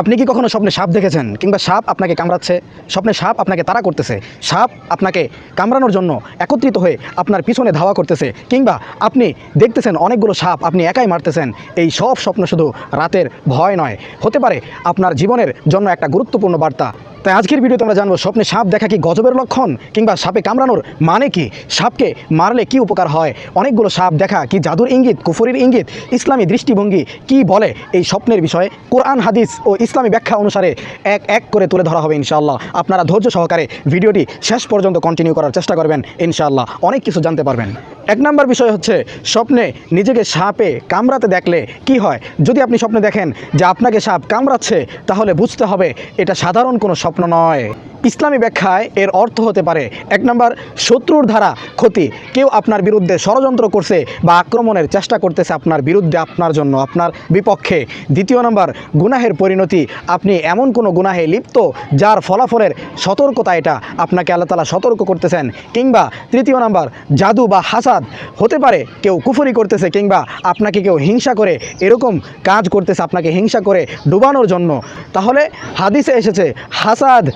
আপনি কি কখনো স্বপ্নে সাপ দেখেছেন? কিংবা সাপ আপনাকে কামড়াচ্ছে? স্বপ্নে সাপ আপনাকে তাড়া করতেছে। সাপ আপনাকে কামড়ানোর জন্য একত্রিত হয়ে আপনার পিছনে ধাওয়া করতেছে। কিংবা আপনি দেখতেছেন অনেকগুলো সাপ আপনি একাই মারতেছেন। এই সব স্বপ্ন শুধু রাতের ভয় নয়। হতে পারে আপনার জীবনের জন্য একটা গুরুত্বপূর্ণ বার্তা। তাই আজকের ভিডিওতে আমরা জানব, স্বপ্নে সাপ দেখা কি গজবের লক্ষণ কিংবা সাপে কামড়ানোর মানে কি? সাপকে মারলে কি উপকার হয়? অনেকগুলো সাপ দেখা কি জাদুর ইঙ্গিত, কুফরির ইঙ্গিত, ইসলামী দৃষ্টিভঙ্গি কি বলে? এই স্বপ্নের বিষয়ে কোরআন, হাদিস ও ইসলামী ব্যাখ্যা অনুসারে এক এক করে তুলে ধরা হবে ইনশাআল্লাহ। আপনারা ধৈর্য সহকারে ভিডিওটি শেষ পর্যন্ত কন্টিনিউ করার চেষ্টা করবেন ইনশাআল্লাহ। অনেক কিছু জানতে পারবেন। এক নম্বর বিষয় হচ্ছে, স্বপ্নে নিজেকে সাপে কামড়াতে দেখলে কি হয়? যদি আপনি স্বপ্নে দেখেন যে আপনাকে সাপ কামড়াচ্ছে, তাহলে বুঝতে হবে এটা সাধারণ কোনো স্বপ্ন নয়। ইসলামী ব্যাখ্যায় এর অর্থ হতে পারে, এক নম্বর, শত্রুর ধারা, ক্ষতি। কেউ আপনার বিরুদ্ধে ষড়যন্ত্র করছে বা আক্রমণের চেষ্টা করতেছে আপনার বিরুদ্ধে, আপনার জন্য, আপনার বিপক্ষে। দ্বিতীয় নম্বর, গুনাহের পরিণতি। আপনি এমন কোনো গুনাহে লিপ্ত যার ফলাফলের সতর্কতা এটা, আপনাকে আল্লাহ তালা সতর্ক করতেছেন। কিংবা তৃতীয় নম্বর, জাদু বা হাসাদ। হতে পারে কেউ কুফরি করতেছে কিংবা আপনাকে কেউ হিংসা করে, এরকম কাজ করতেছে আপনাকে হিংসা করে ডুবানোর জন্য। তাহলে হাদিসে এসেছে, হাসাদ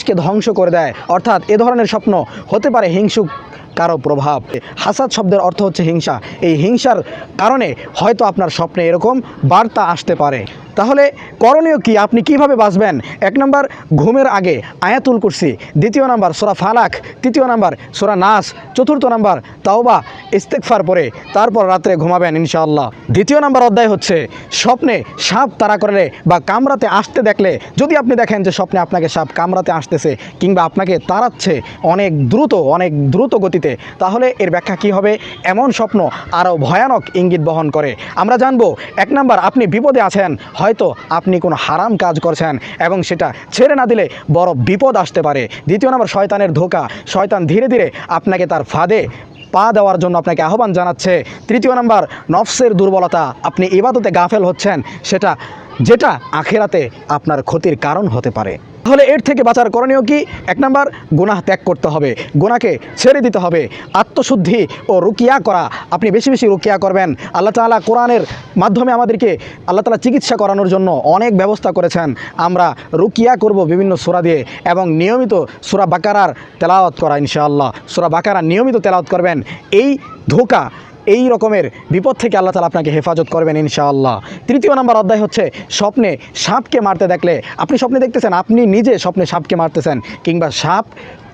মানুষকে ধ্বংস করে দেয়। অর্থাৎ এ ধরনের স্বপ্ন হতে পারে হিংসুক কারও প্রভাব। হাসাদ শব্দের অর্থ হচ্ছে হিংসা। এই হিংসার কারণে হয়তো আপনার স্বপ্নে এরকম বার্তা আসতে পারে। তাহলে করণীয় কি? আপনি কীভাবে বাঁচবেন? এক নম্বর, ঘুমের আগে আয়াতুল কুরসি, দ্বিতীয় নাম্বার, সোরা ফালাক, তৃতীয় নাম্বার, সোরা নাস, চতুর্থ নাম্বার, তাওবা ইস্তেকফার পরে তারপর রাত্রে ঘুমাবেন ইনশাআল্লাহ। দ্বিতীয় নাম্বার অধ্যায় হচ্ছে, স্বপ্নে সাপ তাড়া করলে বা কামরাতে আসতে দেখলে, যদি আপনি দেখেন যে স্বপ্নে আপনাকে সাপ কামরাতে আসতেছে কিংবা আপনাকে তাড়াচ্ছে অনেক দ্রুত অনেক দ্রুত গতিতে, তাহলে এর ব্যাখ্যা কি হবে? এমন স্বপ্ন আরও ভয়ানক ইঙ্গিত বহন করে। আমরা জানব, এক নাম্বার, আপনি বিপদে আছেন হয়তো আপনি কোনো হারাম কাজ করছেন এবং সেটা ছেড়ে না দিলে বড় বিপদ আসতে পারে। দ্বিতীয় নম্বর, শয়তানের ধোকা। শয়তান ধীরে ধীরে আপনাকে তার ফাঁদে পা দেওয়ার জন্য আপনাকে আহ্বান জানাচ্ছে। তৃতীয় নম্বর, নফসের দুর্বলতা। আপনি ইবাদতে গাফেল হচ্ছেন, সেটা, যেটা আখেরাতে আপনার ক্ষতির কারণ হতে পারে। তাহলে এর থেকে বাঁচার করণীয় কি? এক নাম্বার, গুনাহ ত্যাগ করতে হবে। গোনাকে ছেড়ে দিতে হবে। আত্মশুদ্ধি ও রুকিয়া করা। আপনি বেশি বেশি রুকিয়া করবেন। আল্লাহ তাআলা কোরআনের মাধ্যমে আমাদেরকে আল্লাহ তাআলা চিকিৎসা করানোর জন্য অনেক ব্যবস্থা করেছেন। আমরা রুকিয়া করব বিভিন্ন সূরা দিয়ে এবং নিয়মিত সূরা বাকারার তেলাওয়াত করা ইনশাআল্লাহ। সূরা বাকারা নিয়মিত তেলাওয়াত করবেন। এই ধোকা এই রকমের বিপদ থেকে আল্লাহ তালা আপনাকে হেফাজত করবেন ইনশাআল্লাহ। তৃতীয় নম্বর অধ্যায় হচ্ছে স্বপ্নে সাপকে মারতে দেখলে, আপনি স্বপ্নে দেখতেছেন, আপনি নিজে স্বপ্নে সাপকে মারতেছেন, কিংবা সাপ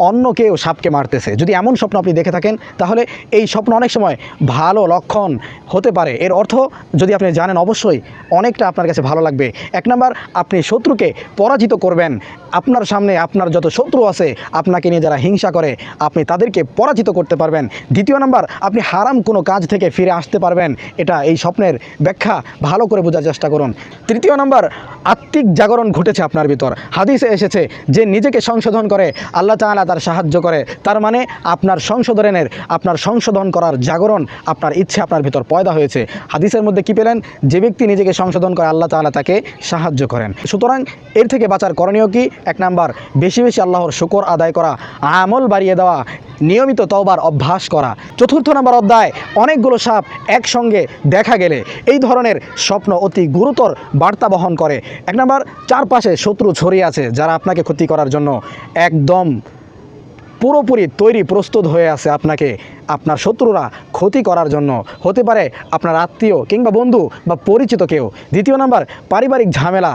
অন্য কেউ সাপকে মারতেছে। যদি এমন স্বপ্ন আপনি দেখে থাকেন, তাহলে এই স্বপ্ন অনেক সময় ভালো লক্ষণ হতে পারে। এর অর্থ, যদি আপনি জানেন, অবশ্যই অনেকটা আপনার কাছে ভালো লাগবে। এক নম্বর, আপনি শত্রুকে পরাজিত করবেন। আপনার সামনে আপনার যত শত্রু আছে, আপনাকে নিয়ে যারা হিংসা করে, আপনি তাদেরকে পরাজিত করতে পারবেন। দ্বিতীয় নম্বর, আপনি হারাম কোনো কাজ থেকে ফিরে আসতে পারবেন। এটা এই স্বপ্নের ব্যাখ্যা। ভালো করে বোঝার চেষ্টা করুন। তৃতীয় নম্বর, আত্মিক জাগরণ ঘটেছে আপনার ভিতর। হাদিসে এসেছে যে নিজেকে সংশোধন করে, আল্লাহ তাআলা তার সাহায্য করে। তার মানে আপনার সংশোধনের, আপনার সংশোধন করার জাগরণ আপনার ইচ্ছে আপনার ভিতর পয়দা হয়েছে। হাদিসের মধ্যে কি পেলেন? যে ব্যক্তি নিজেকে সংশোধন করে, আল্লাহ তাআলা তাকে সাহায্য করেন। সুতরাং এর থেকে বাঁচার করণীয় কি? এক নাম্বার, বেশি বেশি আল্লাহর শুকর আদায় করা। আমল বাড়িয়ে দেওয়া। নিয়মিত তওবার অভ্যাস করা। চতুর্থ নম্বর অধ্যায় অনেকগুলো সাপ একসঙ্গে দেখা গেলে এই ধরনের স্বপ্ন অতি গুরুতর বার্তা বহন করে। এক নম্বর, চারপাশে শত্রু ছড়িয়ে আছে যারা আপনাকে ক্ষতি করার জন্য একদম পুরোপুরি তৈরি প্রস্তুত হয়ে আছে আপনাকে। আপনার শত্রুরা ক্ষতি করার জন্য হতে পারে আপনার আত্মীয় কিংবা বন্ধু বা পরিচিত কেউ। দ্বিতীয় নাম্বার, পারিবারিক ঝামেলা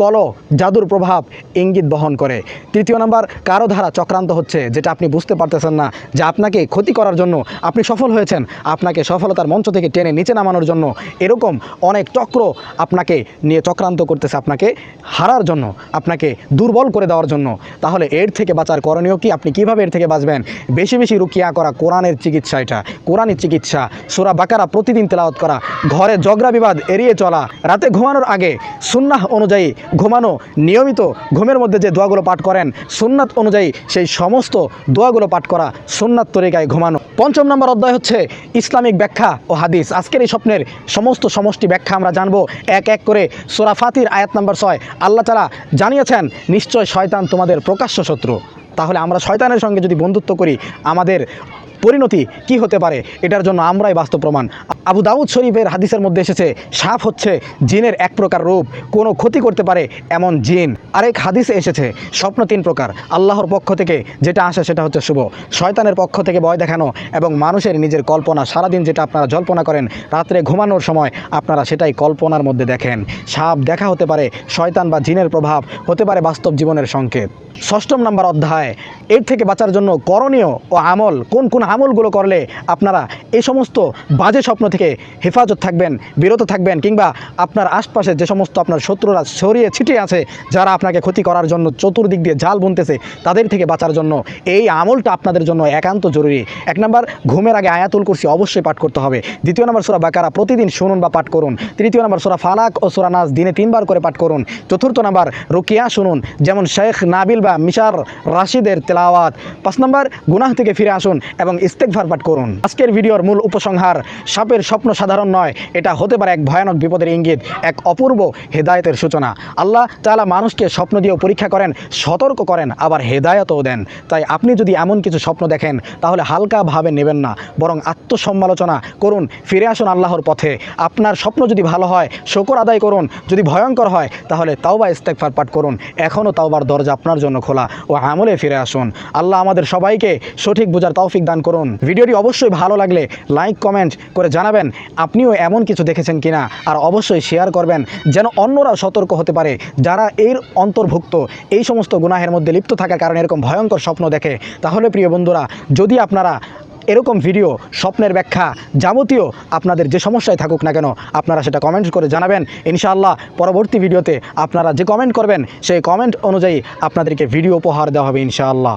কল, জাদুর প্রভাব ইঙ্গিত বহন করে। তৃতীয় নাম্বার কারও ধারা চক্রান্ত হচ্ছে, যেটা আপনি বুঝতে পারতেছেন না যে আপনাকে ক্ষতি করার জন্য আপনি সফল হয়েছেন। আপনাকে সফলতার মঞ্চ থেকে টেনে নিচে নামানোর জন্য এরকম অনেক চক্র আপনাকে নিয়ে চক্রান্ত করতেছে, আপনাকে হারার জন্য, আপনাকে দুর্বল করে দেওয়ার জন্য। তাহলে এর থেকে বাঁচার করণীয় কি? আপনি কীভাবে এর থেকে বাঁচবেন? বেশি বেশি রুকিয়া করা কোরআনের চিকিৎসা এটা। কোরআনের চিকিৎসা। সুরা বাকারা প্রতিদিন তেলাওয়াত করা। ঘরে ঝগড়া বিবাদ এড়িয়ে চলা। রাতে ঘুমানোর আগে সুন্নাহ অনুযায়ী ঘুমানো নিয়মিত ঘুমের মধ্যে যে দোয়াগুলো পাঠ করেন, সুন্নাত অনুযায়ী সেই সমস্ত দোয়াগুলো পাঠ করা সুন্নাত তরিকায় ঘুমানো। পঞ্চম নম্বর অধ্যায় হচ্ছে ইসলামিক ব্যাখ্যা ও হাদিস। আজকের এই স্বপ্নের সমস্ত সমষ্টি ব্যাখ্যা আমরা জানব এক এক করে। সোরাফাতির আয়াত নম্বর ছয়। আল্লাহ তালা জানিয়েছেন, নিশ্চয় শয়তান তোমাদের প্রকাশ্য শত্রু। তাহলে আমরা শয়তানের সঙ্গে যদি বন্ধুত্ব করি, আমাদের পরিণতি কি হতে পারে? এটার জন্য আমরাই বাস্তব প্রমাণ। আবু দাউদ শরীফের হাদিসের মধ্যে এসেছে সাপ হচ্ছে জিনের এক প্রকার রূপ, কোনো ক্ষতি করতে পারে এমন জিন। আরেক হাদিসে এসেছে, স্বপ্ন তিন প্রকার। আল্লাহর পক্ষ থেকে যেটা আসে সেটা হচ্ছে শুভ। শয়তানের পক্ষ থেকে ভয় দেখানো এবং মানুষের নিজের কল্পনা, সারাদিন যেটা আপনারা জল্পনা করেন, রাত্রে ঘুমানোর সময় আপনারা সেটাই কল্পনার মধ্যে দেখেন। সাপ দেখা হতে পারে শয়তান বা জিনের প্রভাব, হতে পারে বাস্তব জীবনের সংকেত। ষষ্ঠম নাম্বার অধ্যায়, এর থেকে বাঁচার জন্য করণীয় ও আমল কোন কোন আমলগুলো করলে আপনারা এই সমস্ত বাজে স্বপ্ন থেকে হেফাজত থাকবেন, বিরত থাকবেন, কিংবা আপনার আশপাশে যে সমস্ত আপনার শত্রুরা ছড়িয়ে ছিটিয়ে আছে, যারা আপনাকে ক্ষতি করার জন্য চতুর্দিক দিয়ে জাল বুনতেছে, তাদের থেকে বাঁচার জন্য এই আমলটা আপনাদের জন্য একান্ত জরুরি। এক নম্বর, ঘুমের আগে আয়াতুল কুরসি অবশ্যই পাঠ করতে হবে। দ্বিতীয় নম্বর, সোরা বাকারা প্রতিদিন শুনুন বা পাঠ করুন। তৃতীয় নম্বর, সোরা ফালাক ও সোরা নাস দিনে তিনবার করে পাঠ করুন। চতুর্থ নম্বর, রুকিয়া শুনুন, যেমন শেখ নাবিল বা মিশার রাশিদের তেলাওয়াত। পাঁচ নম্বর, গুনাহ থেকে ফিরে আসুন এবং ইস্তেকভার পাঠ করুন। আজকের ভিডিওর মূল উপসংহার, সাপের স্বপ্ন সাধারণ নয়, এটা হতে পারে এক ভয়ানক বিপদের ইঙ্গিত, এক অপূর্ব হেদায়েতের সূচনা। আল্লাহ তাআলা মানুষকে স্বপ্ন দিয়েও পরীক্ষা করেন, সতর্ক করেন, আবার হেদায়তও দেন। তাই আপনি যদি এমন কিছু স্বপ্ন দেখেন, তাহলে হালকাভাবে নেবেন না, বরং আত্মসমালোচনা করুন, ফিরে আসুন আল্লাহর পথে। আপনার স্বপ্ন যদি ভালো হয়, শকর আদায় করুন, যদি ভয়ঙ্কর হয়, তাহলে তাওবা ইস্তেকফার পাঠ করুন। এখনও তাওবার দরজা আপনার জন্য খোলা, ও আমলে ফিরে আসুন। আল্লাহ আমাদের সবাইকে সঠিক বোঝার তৌফিক দান করুন। ভিডিওটি অবশ্যই ভালো লাগলে লাইক, কমেন্ট করে জানাবেন আপনিও এমন কিছু দেখেছেন কিনা। আর অবশ্যই শেয়ার করবেন যেন অন্যরাও সতর্ক হতে পারে। যারা এর অন্তর্ভুক্ত, এই সমস্ত গুনাহের মধ্যে লিপ্ত থাকার কারণে এরকম ভয়ঙ্কর স্বপ্ন দেখে, তাহলে প্রিয় বন্ধুরা, যদি আপনারা এরকম ভিডিও, স্বপ্নের ব্যাখ্যা যাবতীয় আপনাদের যে সমস্যায় থাকুক না কেন, আপনারা সেটা কমেন্ট করে জানাবেন। ইনশাআল্লাহ পরবর্তী ভিডিওতে আপনারা যে কমেন্ট করবেন, সেই কমেন্ট অনুযায়ী আপনাদেরকে ভিডিও উপহার দেওয়া হবে ইনশাআল্লাহ।